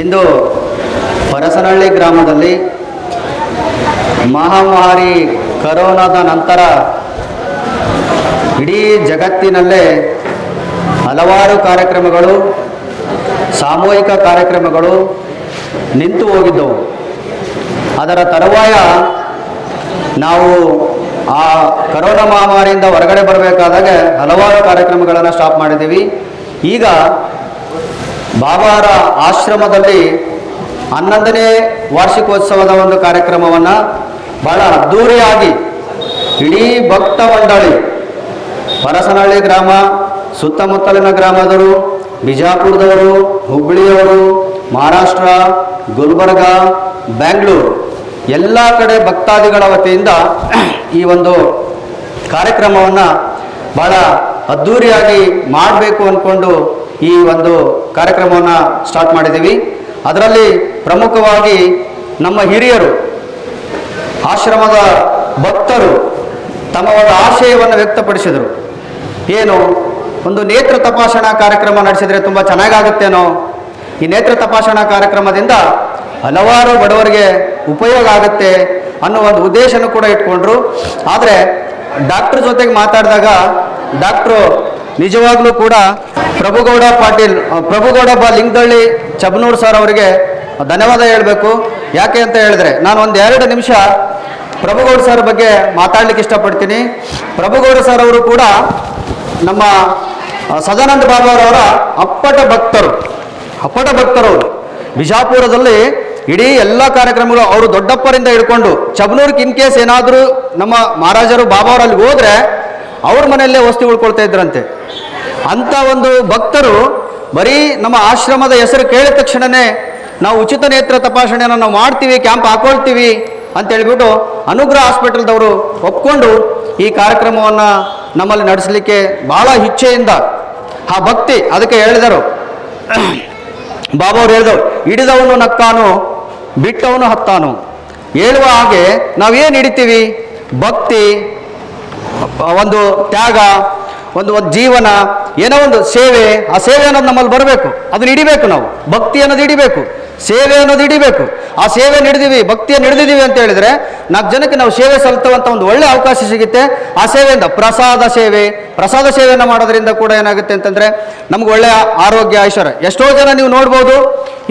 ಇಂದು ಪರಸನಹಳ್ಳಿ ಗ್ರಾಮದಲ್ಲಿ ಮಹಾಮಾರಿ ಕರೋನಾದ ನಂತರ ಇಡೀ ಜಗತ್ತಿನಲ್ಲೇ ಹಲವಾರು ಕಾರ್ಯಕ್ರಮಗಳು, ಸಾಮೂಹಿಕ ಕಾರ್ಯಕ್ರಮಗಳು ನಿಂತು ಹೋಗಿದ್ದವು. ಅದರ ತರುವಾಯ ನಾವು ಆ ಕರೋನಾ ಮಹಾಮಾರಿಯಿಂದ ಹೊರಗಡೆ ಬರಬೇಕಾದಾಗ ಹಲವಾರು ಕಾರ್ಯಕ್ರಮಗಳನ್ನು ಸ್ಟಾಪ್ ಮಾಡಿದ್ದೀವಿ. ಈಗ ಬಾಬಾರ ಆಶ್ರಮದಲ್ಲಿ ಹನ್ನೊಂದನೇ ವಾರ್ಷಿಕೋತ್ಸವದ ಒಂದು ಕಾರ್ಯಕ್ರಮವನ್ನು ಬಹಳ ಅದ್ಧೂರಿಯಾಗಿ ಇಡೀ ಭಕ್ತ ಮಂಡಳಿ ಪರಸನಹಳ್ಳಿ ಗ್ರಾಮ, ಸುತ್ತಮುತ್ತಲಿನ ಗ್ರಾಮದವರು, ಬಿಜಾಪುರದವರು, ಹುಬ್ಬಳ್ಳಿಯವರು, ಮಹಾರಾಷ್ಟ್ರ, ಗುಲ್ಬರ್ಗ, ಬ್ಯಾಂಗ್ಳೂರು ಎಲ್ಲ ಕಡೆ ಭಕ್ತಾದಿಗಳ ವತಿಯಿಂದ ಈ ಒಂದು ಕಾರ್ಯಕ್ರಮವನ್ನು ಬಹಳ ಅದ್ಧೂರಿಯಾಗಿ ಮಾಡಬೇಕು ಅಂದ್ಕೊಂಡು ಈ ಒಂದು ಕಾರ್ಯಕ್ರಮವನ್ನು ಸ್ಟಾರ್ಟ್ ಮಾಡಿದ್ದೀವಿ. ಅದರಲ್ಲಿ ಪ್ರಮುಖವಾಗಿ ನಮ್ಮ ಹಿರಿಯರು, ಆಶ್ರಮದ ಭಕ್ತರು ತಮ್ಮ ಒಂದು ಆಶಯವನ್ನು ವ್ಯಕ್ತಪಡಿಸಿದರು. ಏನು, ಒಂದು ನೇತ್ರ ತಪಾಸಣಾ ಕಾರ್ಯಕ್ರಮ ನಡೆಸಿದರೆ ತುಂಬ ಚೆನ್ನಾಗಾಗುತ್ತೇನೋ? ಈ ನೇತ್ರ ತಪಾಸಣಾ ಕಾರ್ಯಕ್ರಮದಿಂದ ಹಲವಾರು ಬಡವರಿಗೆ ಉಪಯೋಗ ಆಗುತ್ತೆ ಅನ್ನೋ ಒಂದು ಉದ್ದೇಶನೂ ಕೂಡ ಇಟ್ಕೊಂಡ್ರು. ಆದರೆ ಡಾಕ್ಟ್ರ್ ಜೊತೆಗೆ ಮಾತಾಡಿದಾಗ ಡಾಕ್ಟ್ರು ನಿಜವಾಗ್ಲೂ ಕೂಡ ಪ್ರಭುಗೌಡ ಪಾಟೀಲ್ ಪ್ರಭುಗೌಡ ಬ ಲಿಂಗದಳ್ಳಿ ಚಬನೂರ್ ಸರ್ ಅವರಿಗೆ ಧನ್ಯವಾದ ಹೇಳಬೇಕು. ಯಾಕೆ ಅಂತ ಹೇಳಿದ್ರೆ, ನಾನು ಒಂದು ಎರಡು ನಿಮಿಷ ಪ್ರಭುಗೌಡ ಸರ್ ಬಗ್ಗೆ ಮಾತಾಡ್ಲಿಕ್ಕೆ ಇಷ್ಟಪಡ್ತೀನಿ. ಪ್ರಭುಗೌಡ ಸರ್ ಅವರು ಕೂಡ ನಮ್ಮ ಸದಾನಂದ ಸದಾನಂದ ಬಾಬಾರವರ ಅಪ್ಪಟ ಭಕ್ತರು, ಅಪ್ಪಟ ಭಕ್ತರವರು ಬಿಜಾಪುರದಲ್ಲಿ ಇಡೀ ಎಲ್ಲ ಕಾರ್ಯಕ್ರಮಗಳು ಅವರು ದೊಡ್ಡಪ್ಪರಿಂದ ಹಿಡ್ಕೊಂಡು ಚಬನೂರ್ಗೆ ಇನ್ ಕೇಸ್ ಏನಾದರೂ ನಮ್ಮ ಮಹಾರಾಜರು ಬಾಬಾವರಲ್ಲಿ ಹೋದ್ರೆ ಅವ್ರ ಮನೆಯಲ್ಲೇ ವಸ್ತು ಉಳ್ಕೊಳ್ತಾ ಇದ್ರಂತೆ. ಅಂಥ ಒಂದು ಭಕ್ತರು ಬರೀ ನಮ್ಮ ಆಶ್ರಮದ ಹೆಸರು ಕೇಳಿದ ತಕ್ಷಣನೇ ನಾವು ಉಚಿತ ನೇತ್ರ ತಪಾಸಣೆಯನ್ನು ನಾವು ಮಾಡ್ತೀವಿ, ಕ್ಯಾಂಪ್ ಹಾಕೊಳ್ತೀವಿ ಅಂತ ಹೇಳ್ಬಿಟ್ಟು ಅನುಗ್ರಹ ಹಾಸ್ಪಿಟಲ್ದವರು ಒಪ್ಕೊಂಡು ಈ ಕಾರ್ಯಕ್ರಮವನ್ನು ನಮ್ಮಲ್ಲಿ ನಡೆಸಲಿಕ್ಕೆ ಬಹಳ ಇಚ್ಛೆಯಿಂದ ಆ ಭಕ್ತಿ ಅದಕ್ಕೆ ಹೇಳಿದರು. ಬಾಬಾ ಅವ್ರು ಹೇಳಿದವರು, ಹಿಡಿದವನು ನಕ್ಕಾನು ಬಿಟ್ಟವನು ಹತ್ತಾನು. ಹೇಳುವ ಹಾಗೆ ನಾವೇನು ಹಿಡಿತೀವಿ? ಭಕ್ತಿ, ಒಂದು ತ್ಯಾಗ, ಒಂದು ಒಂದು ಜೀವನ, ಏನೋ ಒಂದು ಸೇವೆ, ಆ ಸೇವೆ ಅನ್ನೋದು ನಮ್ಮಲ್ಲಿ ಬರಬೇಕು. ಅದನ್ನ ಹಿಡಿಬೇಕು ನಾವು. ಭಕ್ತಿ ಅನ್ನೋದು ಹಿಡಿಬೇಕು. ಸೇವೆ ಅನ್ನೋದು ಹಿಡಿಬೇಕು. ಆ ಸೇವೆ ಹಿಡಿದೀವಿ, ಭಕ್ತಿಯನ್ನು ಹಿಡಿದಿದ್ದೀವಿ ಅಂತ ಹೇಳಿದ್ರೆ ನಾಲ್ಕು ಜನಕ್ಕೆ ನಾವು ಸೇವೆ ಸಲ್ತವಂತ ಒಂದು ಒಳ್ಳೆ ಅವಕಾಶ ಸಿಗುತ್ತೆ. ಆ ಸೇವೆಯಿಂದ ಪ್ರಸಾದ ಸೇವೆ, ಪ್ರಸಾದ ಸೇವೆಯನ್ನು ಮಾಡೋದ್ರಿಂದ ಕೂಡ ಏನಾಗುತ್ತೆ ಅಂತಂದ್ರೆ ನಮ್ಗೆ ಒಳ್ಳೆ ಆರೋಗ್ಯ, ಐಶ್ವರ್ಯ. ಎಷ್ಟೋ ಜನ ನೀವು ನೋಡ್ಬೋದು,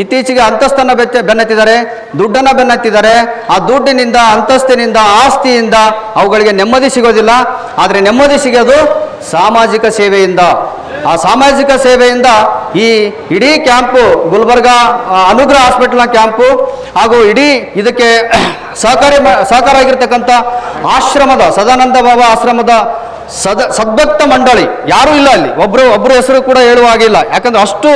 ಇತ್ತೀಚೆಗೆ ಅಂತಸ್ತನ್ನ ಬೆಚ್ಚ ಬೆನ್ನತ್ತಿದ್ದಾರೆ, ದುಡ್ಡನ್ನ ಬೆನ್ನತ್ತಿದ್ದಾರೆ. ಆ ದುಡ್ಡಿನಿಂದ, ಅಂತಸ್ತಿನಿಂದ, ಆಸ್ತಿಯಿಂದ ಅವುಗಳಿಗೆ ನೆಮ್ಮದಿ ಸಿಗೋದಿಲ್ಲ. ಆದರೆ ನೆಮ್ಮದಿ ಸಿಗೋದು ಸಾಮಾಜಿಕ ಸೇವೆಯಿಂದ. ಆ ಸಾಮಾಜಿಕ ಸೇವೆಯಿಂದ ಈ ಇಡೀ ಕ್ಯಾಂಪು ಗುಲ್ಬರ್ಗ ಅನುಗ್ರಹ ಹಾಸ್ಪಿಟಲ್ನ ಕ್ಯಾಂಪು ಹಾಗೂ ಇಡೀ ಇದಕ್ಕೆ ಸಹಕಾರಿ ಸಹಕಾರ ಆಗಿರ್ತಕ್ಕಂಥ ಆಶ್ರಮದ ಸದಾನಂದ ಬಾಬಾ ಆಶ್ರಮದ ಸದ ಸದ್ಭಕ್ತ ಮಂಡಳಿ. ಯಾರೂ ಇಲ್ಲ ಅಲ್ಲಿ. ಒಬ್ರು ಒಬ್ರು ಹೆಸರು ಕೂಡ ಹೇಳುವ ಹಾಗಿಲ್ಲ ಯಾಕಂದ್ರೆ ಅಷ್ಟು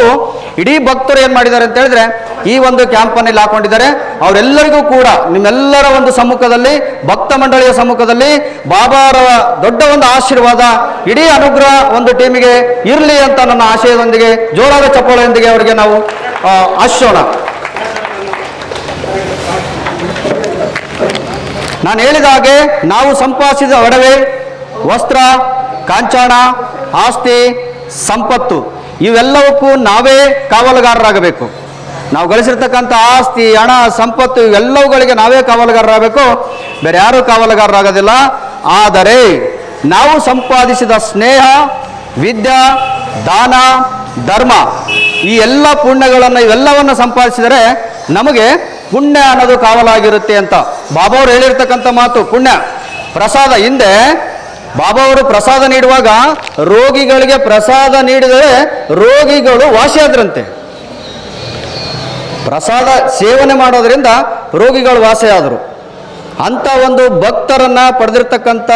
ಇಡೀ ಭಕ್ತರು ಏನ್ ಮಾಡಿದ್ದಾರೆ ಅಂತ ಹೇಳಿದ್ರೆ, ಈ ಒಂದು ಕ್ಯಾಂಪನ್ನು ಇಲ್ಲಿ ಹಾಕೊಂಡಿದ್ದಾರೆ. ಅವರೆಲ್ಲರಿಗೂ ಕೂಡ, ನಿಮ್ಮೆಲ್ಲರ ಒಂದು ಸಮ್ಮುಖದಲ್ಲಿ, ಭಕ್ತ ಮಂಡಳಿಯ ಸಮ್ಮುಖದಲ್ಲಿ, ಬಾಬಾರ ದೊಡ್ಡ ಒಂದು ಆಶೀರ್ವಾದ, ಇಡೀ ಅನುಗ್ರಹ ಒಂದು ಟೀಮಿಗೆ ಇರಲಿ ಅಂತ ನನ್ನ ಆಶಯದೊಂದಿಗೆ ಜೋರಾದ ಚಪ್ಪಾಳೆಯೊಂದಿಗೆ ಅವರಿಗೆ ನಾವು ಆಶೋಣ ನಾನು ಹೇಳಿದ ಹಾಗೆ, ನಾವು ಸಂಪಾದಿಸಿದ ಒಡವೆ ವಸ್ತ್ರ, ಕಾಂಚಾಣ, ಆಸ್ತಿ, ಸಂಪತ್ತು, ಇವೆಲ್ಲವಕ್ಕೂ ನಾವೇ ಕಾವಲುಗಾರರಾಗಬೇಕು. ನಾವು ಗಳಿಸಿರ್ತಕ್ಕಂಥ ಆಸ್ತಿ, ಹಣ, ಸಂಪತ್ತು ಇವೆಲ್ಲವುಗಳಿಗೆ ನಾವೇ ಕಾವಲುಗಾರರಾಗಬೇಕು. ಬೇರೆ ಯಾರೂ ಕಾವಲುಗಾರರಾಗೋದಿಲ್ಲ. ಆದರೆ ನಾವು ಸಂಪಾದಿಸಿದ ಸ್ನೇಹ, ವಿದ್ಯಾ, ದಾನ, ಧರ್ಮ, ಈ ಎಲ್ಲ ಪುಣ್ಯಗಳನ್ನು ಇವೆಲ್ಲವನ್ನು ಸಂಪಾದಿಸಿದರೆ ನಮಗೆ ಪುಣ್ಯ ಅನ್ನೋದು ಕಾವಲಾಗಿರುತ್ತೆ ಅಂತ. ಬಾಬಾ ಅವರು ಹೇಳಿರ್ತಕ್ಕಂಥ ಮಾತು ಪುಣ್ಯ. ಪ್ರಸಾದ ಹಿಂದೆ ಬಾಬಾ ಅವರು ಪ್ರಸಾದ ನೀಡುವಾಗ ರೋಗಿಗಳಿಗೆ ಪ್ರಸಾದ ನೀಡಿದರೆ ರೋಗಿಗಳು ವಾಸಿಯಾದ್ರಂತೆ. ಪ್ರಸಾದ ಸೇವನೆ ಮಾಡೋದ್ರಿಂದ ರೋಗಿಗಳು ವಾಸಿಯಾದರು. ಅಂಥ ಒಂದು ಭಕ್ತರನ್ನ ಪಡೆದಿರ್ತಕ್ಕಂಥ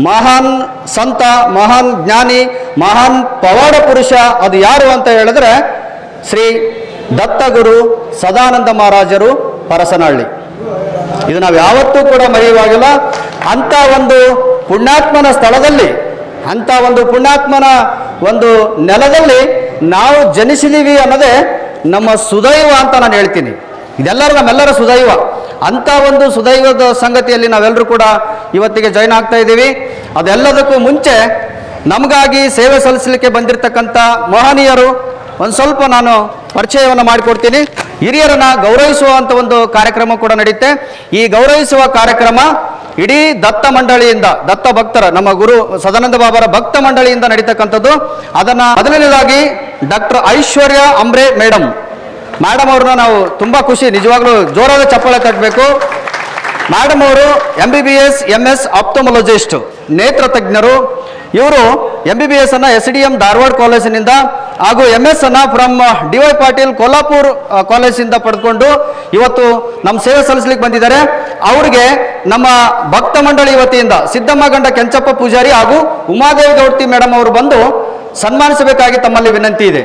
ಮಹಾನ್ ಸಂತ, ಮಹಾನ್ ಜ್ಞಾನಿ, ಮಹಾನ್ ಪವಾಡ ಪುರುಷ ಅದು ಯಾರು ಅಂತ ಹೇಳಿದ್ರೆ ಶ್ರೀ ದತ್ತಗುರು ಸದಾನಂದ ಮಹಾರಾಜರು ಪರಸನಹಳ್ಳಿ. ಇದು ನಾವು ಯಾವತ್ತೂ ಕೂಡ ಮರೆಯುವಾಗಿಲ್ಲ. ಅಂಥ ಒಂದು ಪುಣ್ಯಾತ್ಮನ ಸ್ಥಳದಲ್ಲಿ, ಅಂಥ ಒಂದು ಪುಣ್ಯಾತ್ಮನ ಒಂದು ನೆಲದಲ್ಲಿ ನಾವು ಜನಿಸಿದೀವಿ ಅನ್ನೋದೇ ನಮ್ಮ ಸುದೈವ ಅಂತ ನಾನು ಹೇಳ್ತೀನಿ. ಇದೆಲ್ಲರೂ ನಮ್ಮೆಲ್ಲರ ಸುದೈವ. ಅಂಥ ಒಂದು ಸುದೈವದ ಸಂಗತಿಯಲ್ಲಿ ನಾವೆಲ್ಲರೂ ಕೂಡ ಇವತ್ತಿಗೆ ಜಾಯ್ನ್ ಆಗ್ತಾ ಇದ್ದೀವಿ. ಅದೆಲ್ಲದಕ್ಕೂ ಮುಂಚೆ ನಮಗಾಗಿ ಸೇವೆ ಸಲ್ಲಿಸಲಿಕ್ಕೆ ಬಂದಿರತಕ್ಕಂಥ ಮಹನೀಯರು ಒಂದು ಸ್ವಲ್ಪ ನಾನು ಪರಿಚಯವನ್ನು ಮಾಡಿಕೊಡ್ತೀನಿ. ಹಿರಿಯರನ್ನ ಗೌರವಿಸುವಂಥ ಒಂದು ಕಾರ್ಯಕ್ರಮ ಕೂಡ ನಡೆಯುತ್ತೆ ಈ ಗೌರವಿಸುವ ಕಾರ್ಯಕ್ರಮ ಇಡೀ ದತ್ತ ಮಂಡಳಿಯಿಂದ, ದತ್ತ ಭಕ್ತರ, ನಮ್ಮ ಗುರು ಸದಾನಂದ ಬಾಬರ ಭಕ್ತ ಮಂಡಳಿಯಿಂದ ನಡೀತಕ್ಕಂಥದ್ದು, ಅದನ್ನ ಮೊದಲನೇದಾಗಿ doctor Aishwarya Ambre madam madam ಅವ್ರನ್ನ ನಾವು ತುಂಬಾ ಖುಷಿ, ನಿಜವಾಗ್ಲೂ ಜೋರಾದ ಚಪ್ಪಾಳೆ ತಟ್ಟಬೇಕು ಮೇಡಮ್ ಅವರು M B B S M S ophthalmologist ನೇತ್ರ ತಜ್ಞರು ಇವರು ಎಂ ಬಿ ಬಿ ಎಸ್ ಅನ್ನ ಎಸ್ ಡಿ ಎಂ ಧಾರವಾಡ ಕಾಲೇಜಿನಿಂದ ಹಾಗೂ ಎಂ ಎಸ್ ಅನ್ನ from D Y Patil Kolhapur ಆ, ಕಾಲೇಜಿಂದ ಪಡೆದುಕೊಂಡು ಇವತ್ತು ನಮ್ಮ ಸೇವೆ ಸಲ್ಲಿಸ್ಲಿಕ್ಕೆ ಬಂದಿದ್ದಾರೆ. ಅವರಿಗೆ ನಮ್ಮ ಭಕ್ತ ಮಂಡಳಿ ವತಿಯಿಂದ ಸಿದ್ದಮ್ಮ ಗಂಡ ಕೆಂಚಪ್ಪ ಪೂಜಾರಿ ಹಾಗೂ ಉಮಾದೇವಿ ಗೌಡ್ತಿ ಮೇಡಮ್ ಅವರು ಬಂದು ಸನ್ಮಾನಿಸಬೇಕಾಗಿ ತಮ್ಮಲ್ಲಿ ವಿನಂತಿ ಇದೆ.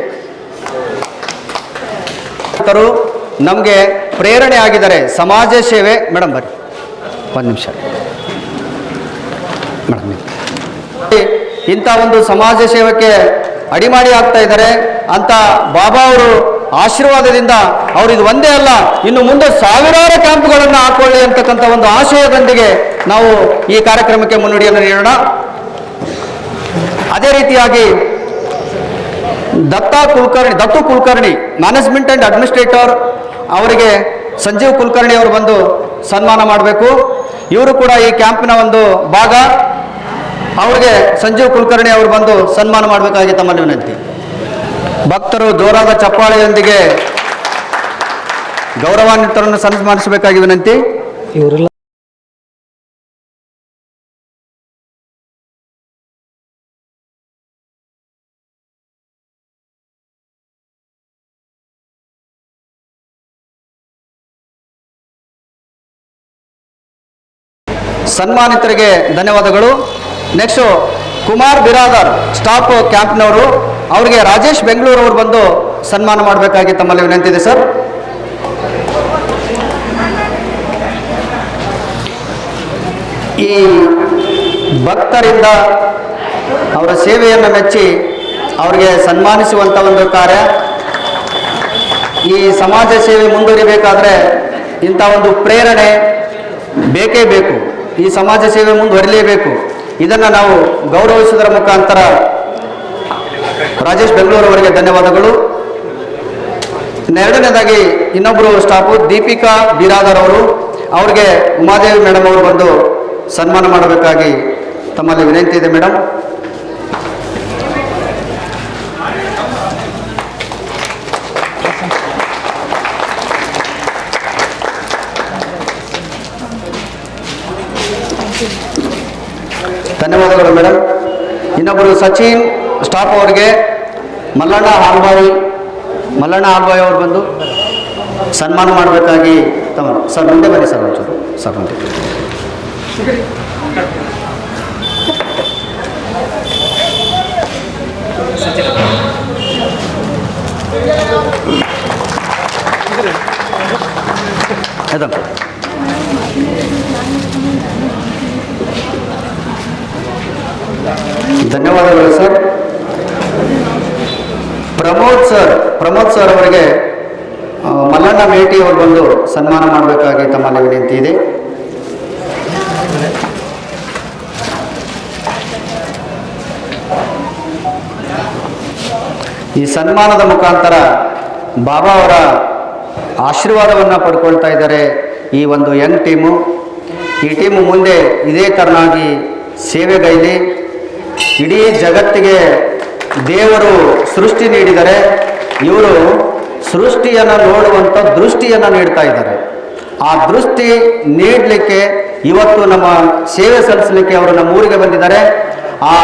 ನಮಗೆ ಪ್ರೇರಣೆ ಆಗಿದ್ದಾರೆ. ಸಮಾಜ ಸೇವೆ. ಮೇಡಮ್ ಬರ್ರಿ. ಒಂದು ನಿಮಿಷ. ಮೇಡಮ್ ಇಂಥ ಒಂದು ಸಮಾಜ ಸೇವಕ್ಕೆ ಅಡಿಮಾಡಿ ಆಗ್ತಾ ಇದ್ದಾರೆ. ಅಂತ ಬಾಬಾ ಅವರು ಆಶೀರ್ವಾದದಿಂದ ಅವ್ರು ಇದು ಒಂದೇ ಅಲ್ಲ, ಇನ್ನು ಮುಂದೆ ಸಾವಿರಾರು ಕ್ಯಾಂಪ್ಗಳನ್ನು ಹಾಕೊಳ್ಳಿ ಅಂತಕ್ಕಂಥ ಒಂದು ಆಶಯದೊಂದಿಗೆ ನಾವು ಈ ಕಾರ್ಯಕ್ರಮಕ್ಕೆ ಮುನ್ನುಡಿಯನ್ನು ನೀಡೋಣ ಅದೇ ರೀತಿಯಾಗಿ ದತ್ತ ಕುಲಕರ್ಣಿ, ದತ್ತು ಕುಲಕರ್ಣಿ ಮ್ಯಾನೇಜ್ಮೆಂಟ್ ಆ್ಯಂಡ್ ಅಡ್ಮಿನಿಸ್ಟ್ರೇಟರ್ ಅವರಿಗೆ ಸಂಜೀವ್ ಕುಲಕರ್ಣಿ ಅವರು ಬಂದು ಸನ್ಮಾನ ಮಾಡಬೇಕು. ಇವರು ಕೂಡ ಈ ಕ್ಯಾಂಪಿನ ಒಂದು ಭಾಗ. ಅವರಿಗೆ ಸಂಜೀವ್ ಕುಲಕರ್ಣಿ ಅವರು ಬಂದು ಸನ್ಮಾನ ಮಾಡಬೇಕಾಗಿ ತಮ್ಮಲ್ಲಿ ವಿನಂತಿ. ಭಕ್ತರು ಜೋರಾದ ಚಪ್ಪಾಳೆಯೊಂದಿಗೆ ಗೌರವಾನ್ವಿತರನ್ನು ಸನ್ಮಾನಿಸಬೇಕಾಗಿ ವಿನಂತಿ. ಇವರೆಲ್ಲ ಸನ್ಮಾನಿತರಿಗೆ ಧನ್ಯವಾದಗಳು. ನೆಕ್ಸ್ಟು ಕುಮಾರ್ ಬಿರಾದರ್ ಸ್ಟಾಫ್ ಕ್ಯಾಂಪ್ನವರು ಅವರಿಗೆ ರಾಜೇಶ್ ಬೆಂಗಳೂರು ಅವರು ಬಂದು ಸನ್ಮಾನ ಮಾಡಬೇಕಾಗಿ ತಮ್ಮಲ್ಲಿ ವಿನಂತಿದೆ ಸರ್ ಈ ಭಕ್ತರಿಂದ ಅವರ ಸೇವೆಯನ್ನು ಮೆಚ್ಚಿ ಅವರಿಗೆ ಸನ್ಮಾನಿಸುವಂಥ ಒಂದು ಕಾರ್ಯ. ಈ ಸಮಾಜ ಸೇವೆ ಮುಂದುವರಿಬೇಕಾದ್ರೆ ಇಂಥ ಒಂದು ಪ್ರೇರಣೆ ಬೇಕೇ ಬೇಕು. ಈ ಸಮಾಜ ಸೇವೆ ಮುಂದುವರಿಲೇಬೇಕು. ಇದನ್ನು ನಾವು ಗೌರವಿಸುವುದರ ಮುಖಾಂತರ ರಾಜೇಶ್ ಬೆಂಗಳೂರು ಅವರಿಗೆ ಧನ್ಯವಾದಗಳು. ಎರಡನೇದಾಗಿ ಇನ್ನೊಬ್ಬರು ಸ್ಟಾಫು ದೀಪಿಕಾ ಬಿರಾದರ್ ಅವರು. ಅವ್ರಿಗೆ ಉಮಾದೇವಿ ಮೇಡಮ್ ಅವರು ಬಂದು ಸನ್ಮಾನ ಮಾಡಬೇಕಾಗಿ ತಮ್ಮಲ್ಲಿ ವಿನಂತಿ ಇದೆ ಮೇಡಮ್. ಧನ್ಯವಾದಗಳು, ಮೇಡಮ್. ಇನ್ನೊಬ್ಬರು ಸಚಿನ್ ಸ್ಟಾಫ್ ಅವರಿಗೆ. ಮಲ್ಲಣ್ಣ ಹಾಲ್ಬಾಯಿ ಮಲ್ಲಣ್ಣ ಹಾಲ್ಬಾಯಿ ಅವರು ಬಂದು ಸನ್ಮಾನ ಮಾಡಬೇಕಾಗಿ ತಮ್ಮ ಸರ್, ಮುಂದೆ ಬನ್ನಿ ಸರ್ ಒಂಚೂರು. ಸರ್, ಮುಂದೆ ಆಯ್ತಾ ಧನ್ಯವಾದಗಳು sir Pramod sir Pramod sir ಅವರಿಗೆ ಆ, ಮೇಟಿ ಅವರು ಬಂದು ಸನ್ಮಾನ ಮಾಡಬೇಕಾಗಿ ತಮ್ಮಲ್ಲಿ ವಿನಂತಿ ಇದೆ ಈ ಸನ್ಮಾನದ ಮುಖಾಂತರ ಬಾಬಾ ಅವರ ಆಶೀರ್ವಾದವನ್ನು ಪಡ್ಕೊಳ್ತಾ ಇದ್ದಾರೆ ಈ ಒಂದು ಯಂಗ್ ಟೀಮು ಈ ಟೀಮು ಮುಂದೆ ಇದೇ ಥರನಾಗಿ ಸೇವೆಗೈಲಿ ಇಡೀ ಜಗತ್ತಿಗೆ ದೇವರು ಸೃಷ್ಟಿ ನೀಡಿದರೆ ಇವರು ಸೃಷ್ಟಿಯನ್ನು ನೋಡುವಂಥ ದೃಷ್ಟಿಯನ್ನು ನೀಡ್ತಾ ಇದ್ದಾರೆ. ಆ ದೃಷ್ಟಿ ನೀಡಲಿಕ್ಕೆ ಇವತ್ತು ನಮ್ಮ ಸೇವೆ ಸಲ್ಲಿಸಲಿಕ್ಕೆ ಅವರು ನಮ್ಮ ಊರಿಗೆ ಬಂದಿದ್ದಾರೆ. ಆ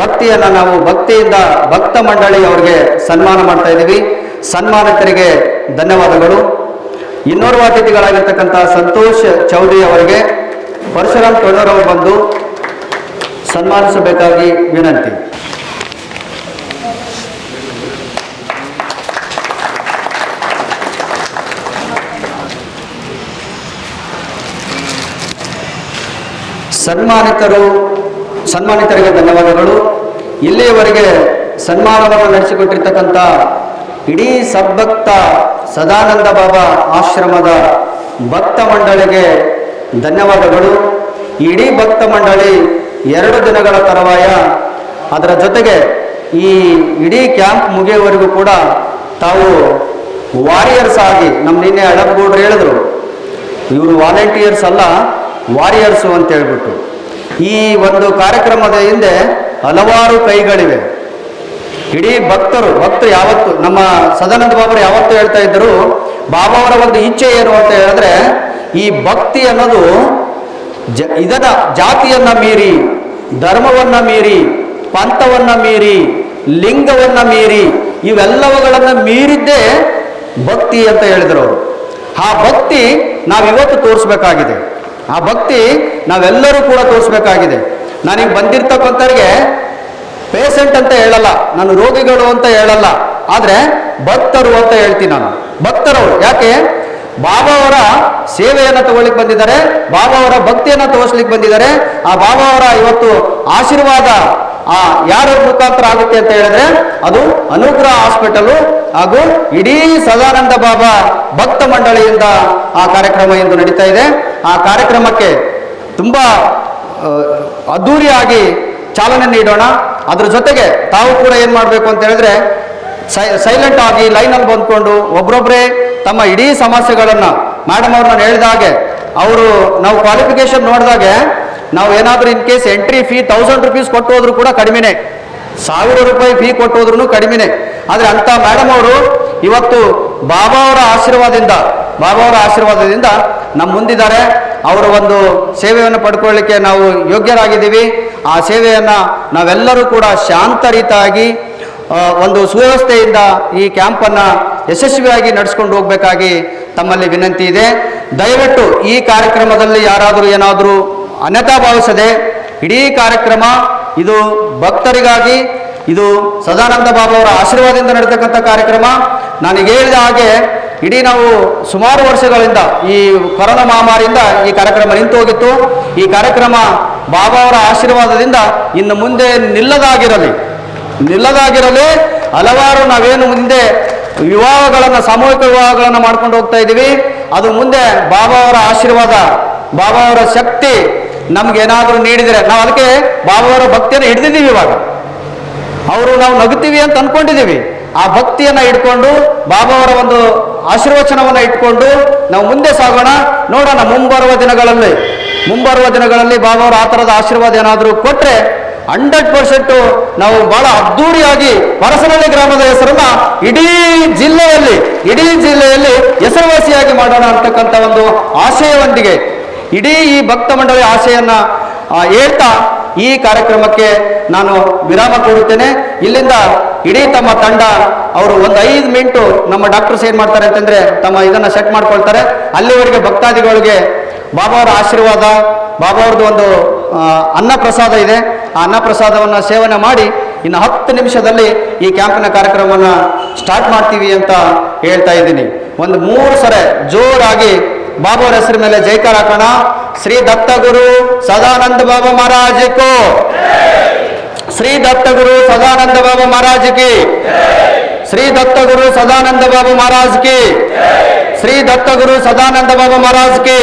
ಭಕ್ತಿಯನ್ನು ನಾವು ಭಕ್ತಿಯಿಂದ ಭಕ್ತ ಮಂಡಳಿ ಅವರಿಗೆ ಸನ್ಮಾನ ಮಾಡ್ತಾ ಇದ್ದೀವಿ. ಸನ್ಮಾನಿತರಿಗೆ ಧನ್ಯವಾದಗಳು. ಇನ್ನೋರ್ವ ಅತಿಥಿಗಳಾಗಿರ್ತಕ್ಕಂಥ ಸಂತೋಷ್ ಚೌಧರಿ ಅವರಿಗೆ ಪರಶುರಾಮ್ ಟೊಳ್ಳೂರವರು ಬಂದು ಸನ್ಮಾನಿಸಬೇಕಾಗಿ ವಿನಂತಿ. ಸನ್ಮಾನಿತರು, ಸನ್ಮಾನಿತರಿಗೆ ಧನ್ಯವಾದಗಳು. ಇಲ್ಲಿಯವರೆಗೆ ಸನ್ಮಾನವನ್ನು ನಡೆಸಿಕೊಟ್ಟಿರ್ತಕ್ಕಂಥ ಇಡೀ ಸದ್ಭಕ್ತ ಸದಾನಂದ ಬಾಬಾ ಆಶ್ರಮದ ಭಕ್ತ ಮಂಡಳಿಗೆ ಧನ್ಯವಾದಗಳು. ಇಡೀ ಭಕ್ತ ಮಂಡಳಿ ಎರಡು ದಿನಗಳ ತರುವಾಯ ಅದರ ಜೊತೆಗೆ ಈ ಇಡೀ ಕ್ಯಾಂಪ್ ಮುಗಿಯುವವರೆಗೂ ಕೂಡ ತಾವು ವಾರಿಯರ್ಸ್ ಆಗಿ, ನಮ್ಮ ನಿನ್ನೆ ಅಳಪಗೌಡರು ಹೇಳಿದ್ರು, ಇವರು ವಾಲಂಟಿಯರ್ಸ್ ಅಲ್ಲ ವಾರಿಯರ್ಸು ಅಂತ ಹೇಳ್ಬಿಟ್ಟು. ಈ ಒಂದು ಕಾರ್ಯಕ್ರಮದ ಹಿಂದೆ ಹಲವಾರು ಕೈಗಳಿವೆ. ಇಡೀ ಭಕ್ತರು ಭಕ್ತರು ಯಾವತ್ತು, ನಮ್ಮ ಸದಾನಂದ ಬಾಬರು ಯಾವತ್ತು ಹೇಳ್ತಾ ಇದ್ದರು ಬಾಬಾವರ ಒಂದು ಇಚ್ಛೆ ಏನು ಅಂತ ಹೇಳಿದ್ರೆ, ಈ ಭಕ್ತಿ ಅನ್ನೋದು ಜ, ಇದನ್ನ, ಜಾತಿಯನ್ನ ಮೀರಿ, ಧರ್ಮವನ್ನ ಮೀರಿ, ಪಂಥವನ್ನ ಮೀರಿ, ಲಿಂಗವನ್ನ ಮೀರಿ, ಇವೆಲ್ಲವುಗಳನ್ನ ಮೀರಿದ್ದೇ ಭಕ್ತಿ ಅಂತ ಹೇಳಿದರು ಅವರು. ಆ ಭಕ್ತಿ ನಾವಿವತ್ತು ತೋರಿಸ್ಬೇಕಾಗಿದೆ. ಆ ಭಕ್ತಿ ನಾವೆಲ್ಲರೂ ಕೂಡ ತೋರಿಸ್ಬೇಕಾಗಿದೆ. ನನಗೆ ಬಂದಿರ್ತಕ್ಕಂಥವ್ರಿಗೆ ಪೇಷಂಟ್ ಅಂತ ಹೇಳಲ್ಲ, ನಾನು ರೋಗಿಗಳು ಅಂತ ಹೇಳಲ್ಲ, ಆದರೆ ಭಕ್ತರು ಅಂತ ಹೇಳ್ತೀನಿ ನಾನು. ಭಕ್ತರವರು, ಯಾಕೆ? ಬಾಬಾ ಅವರ ಸೇವೆಯನ್ನು ತಗೊಳ್ಳಿಕ್ಕೆ ಬಂದಿದ್ದಾರೆ, ಬಾಬಾ ಅವರ ಭಕ್ತಿಯನ್ನು ತೋರಿಸ್ಲಿಕ್ಕೆ ಬಂದಿದ್ದಾರೆ, ಆ ಬಾಬಾ ಅವರ ಇವತ್ತು ಆಶೀರ್ವಾದ ಆ ಯಾರ ಮುಖಾಂತರ ಆಗುತ್ತೆ ಅಂತ ಹೇಳಿದ್ರೆ ಅದು ಅನುಗ್ರಹ ಹಾಸ್ಪಿಟಲ್ ಹಾಗೂ ಇಡೀ ಸದಾನಂದ ಬಾಬಾ ಭಕ್ತ ಮಂಡಳಿಯಿಂದ ಆ ಕಾರ್ಯಕ್ರಮ ಇಂದು ನಡೀತಾ ಇದೆ. ಆ ಕಾರ್ಯಕ್ರಮಕ್ಕೆ ತುಂಬಾ ಅದ್ದೂರಿಯಾಗಿ ಚಾಲನೆ ನೀಡೋಣ. ಅದ್ರ ಜೊತೆಗೆ ತಾವು ಕೂಡ ಏನು ಮಾಡಬೇಕು ಅಂತ ಹೇಳಿದ್ರೆ ಸೈಲೆಂಟ್ ಆಗಿ ಲೈನಲ್ಲಿ ಬಂದ್ಕೊಂಡು ಒಬ್ರೊಬ್ಬರೇ ತಮ್ಮ ಇಡೀ ಸಮಸ್ಯೆಗಳನ್ನು ಮೇಡಮ್ ಅವ್ರನ್ನ ನಾನು ಹೇಳಿದಾಗೆ ಅವರು ನಾವು ಕ್ವಾಲಿಫಿಕೇಶನ್ ನೋಡಿದಾಗೆ ನಾವು ಏನಾದರೂ in case entry fee thousand rupees ಕೊಟ್ಟು ಕೂಡ ಕಡಿಮೆನೆ. ಸಾವಿರ ರೂಪಾಯಿ ಫೀ ಕೊಟ್ಟು ಹೋದ್ರು ಕಡಿಮೆನೆ. ಆದರೆ ಅಂತ ಮೇಡಮ್ ಅವರು ಇವತ್ತು ಬಾಬಾ ಅವರ ಆಶೀರ್ವಾದದಿಂದ, ಬಾಬಾ ಅವರ ಆಶೀರ್ವಾದದಿಂದ ನಮ್ಮ ಮುಂದಿದ್ದಾರೆ. ಅವರ ಒಂದು ಸೇವೆಯನ್ನು ಪಡ್ಕೊಳ್ಳಿಕ್ಕೆ ನಾವು ಯೋಗ್ಯರಾಗಿದ್ದೀವಿ. ಆ ಸೇವೆಯನ್ನು ನಾವೆಲ್ಲರೂ ಕೂಡ ಶಾಂತ ರೀತಿಯಾಗಿ ಒಂದು ಸುವ್ಯವಸ್ಥೆಯಿಂದ ಈ ಕ್ಯಾಂಪನ್ನು ಯಶಸ್ವಿಯಾಗಿ ನಡೆಸ್ಕೊಂಡು ಹೋಗಬೇಕಾಗಿ ತಮ್ಮಲ್ಲಿ ವಿನಂತಿ ಇದೆ. ದಯವಿಟ್ಟು ಈ ಕಾರ್ಯಕ್ರಮದಲ್ಲಿ ಯಾರಾದರೂ ಏನಾದರೂ ಅನ್ಯತಾ ಭಾವಿಸದೆ ಇಡೀ ಕಾರ್ಯಕ್ರಮ ಇದು ಭಕ್ತರಿಗಾಗಿ ಇದು ಸದಾನಂದ ಬಾಬಾ ಅವರ ಆಶೀರ್ವಾದದಿಂದ ನಡೆತಕ್ಕಂಥ ಕಾರ್ಯಕ್ರಮ. ನನಗೆ ಹೇಳಿದ ಹಾಗೆ ಇಡೀ ನಾವು ಸುಮಾರು ವರ್ಷಗಳಿಂದ ಈ ಕೊರೋನಾ ಮಹಾಮಾರಿಯಿಂದ ಈ ಕಾರ್ಯಕ್ರಮ ನಿಂತು ಹೋಗಿತ್ತು. ಈ ಕಾರ್ಯಕ್ರಮ ಬಾಬಾ ಅವರ ಆಶೀರ್ವಾದದಿಂದ ಇನ್ನು ಮುಂದೆ ನಿಲ್ಲದಾಗಿರಲಿ. ನಿಲ್ಲದಾಗಿರಲಿ. ಹಲವಾರು ನಾವೇನು ಮುಂದೆ ವಿವಾಹಗಳನ್ನು, ಸಾಮೂಹಿಕ ವಿವಾಹಗಳನ್ನು ಮಾಡ್ಕೊಂಡು ಹೋಗ್ತಾ ಇದ್ದೀವಿ. ಅದು ಮುಂದೆ ಬಾಬಾ ಅವರ ಆಶೀರ್ವಾದ ಬಾಬಾ ಅವರ ಶಕ್ತಿ ನಮ್ಗೆ ಏನಾದರೂ ನೀಡಿದರೆ ನಾವು ಅದಕ್ಕೆ ಬಾಬಾವರ ಭಕ್ತಿಯನ್ನು ಹಿಡಿದಿದ್ದೀವಿ ಇವಾಗ. ಅವರು ನಾವು ನಗುತ್ತೀವಿ ಅಂತ ಅನ್ಕೊಂಡಿದ್ದೀವಿ. ಆ ಭಕ್ತಿಯನ್ನ ಇಟ್ಕೊಂಡು ಬಾಬಾವರ ಒಂದು ಆಶೀರ್ವಚನವನ್ನ ಇಟ್ಕೊಂಡು ನಾವು ಮುಂದೆ ಸಾಗೋಣ. ನೋಡೋಣ ಮುಂಬರುವ ದಿನಗಳಲ್ಲಿ ಮುಂಬರುವ ದಿನಗಳಲ್ಲಿ ಬಾಬಾವರ ಆ ಥರದ ಆಶೀರ್ವಾದ ಏನಾದರೂ ಕೊಟ್ಟರೆ ಹಂಡ್ರೆಡ್ ಪರ್ಸೆಂಟು ನಾವು ಬಹಳ ಅದ್ಧೂರಿಯಾಗಿ ಪರಸನಹಳ್ಳಿ ಗ್ರಾಮದ ಹೆಸರನ್ನ ಇಡೀ ಜಿಲ್ಲೆಯಲ್ಲಿ ಇಡೀ ಜಿಲ್ಲೆಯಲ್ಲಿ ಹೆಸರುವಾಸಿಯಾಗಿ ಮಾಡೋಣ ಅಂತಕ್ಕಂಥ ಒಂದು ಆಶಯವೊಂದಿಗೆ ಇಡೀ ಈ ಭಕ್ತ ಮಂಡಳಿ ಆಶೆಯನ್ನ ಹೇಳ್ತಾ ಈ ಕಾರ್ಯಕ್ರಮಕ್ಕೆ ನಾನು ವಿರಾಮ ಕೊಡುತ್ತೇನೆ. ಇಲ್ಲಿಂದ ಇಡೀ ತಮ್ಮ ತಂಡ, ಅವರು ಒಂದು ಐದು ಮಿನಿಟು ನಮ್ಮ ಡಾಕ್ಟರ್ಸ್ ಏನು ಮಾಡ್ತಾರೆ ಅಂತಂದ್ರೆ ತಮ್ಮ ಇದನ್ನ ಸೆಟ್ ಮಾಡ್ಕೊಳ್ತಾರೆ. ಅಲ್ಲಿವರೆಗೆ ಭಕ್ತಾದಿಗಳಿಗೆ ಬಾಬಾ ಆಶೀರ್ವಾದ, ಬಾಬಾ ಅವ್ರದ್ದು ಒಂದು ಅನ್ನ ಪ್ರಸಾದ ಇದೆ. ಆ ಅನ್ನ ಪ್ರಸಾದವನ್ನು ಸೇವನೆ ಮಾಡಿ ಇನ್ನು ಹತ್ತು ನಿಮಿಷದಲ್ಲಿ ಈ ಕ್ಯಾಂಪಿನ ಕಾರ್ಯಕ್ರಮವನ್ನು ಸ್ಟಾರ್ಟ್ ಮಾಡ್ತೀವಿ ಅಂತ ಹೇಳ್ತಾ ಇದ್ದೀನಿ. ಒಂದು ಮೂರು ಸರೆ ಜೋರಾಗಿ ಬಾಬಾ ಅವರ ಹೆಸರು ಮೇಲೆ ಜೈಕಾರ ಹಾಕೋಣ ಶ್ರೀ ದತ್ತಗುರು ಸದಾನಂದ ಬಾಬಾ ಮಹಾರಾಜ್ ಕೋ ಶ್ರೀ ದತ್ತಗುರು ಸದಾನಂದ ಬಾಬಾ ಮಹಾರಾಜ್ ಕಿ ಶ್ರೀ ದತ್ತಗುರು ಸದಾನಂದ ಬಾಬಾ ಮಹಾರಾಜ್ ಕಿ ಶ್ರೀ ದತ್ತಗುರು ಸದಾನಂದ ಬಾಬಾ ಮಹಾರಾಜ್ ಕಿ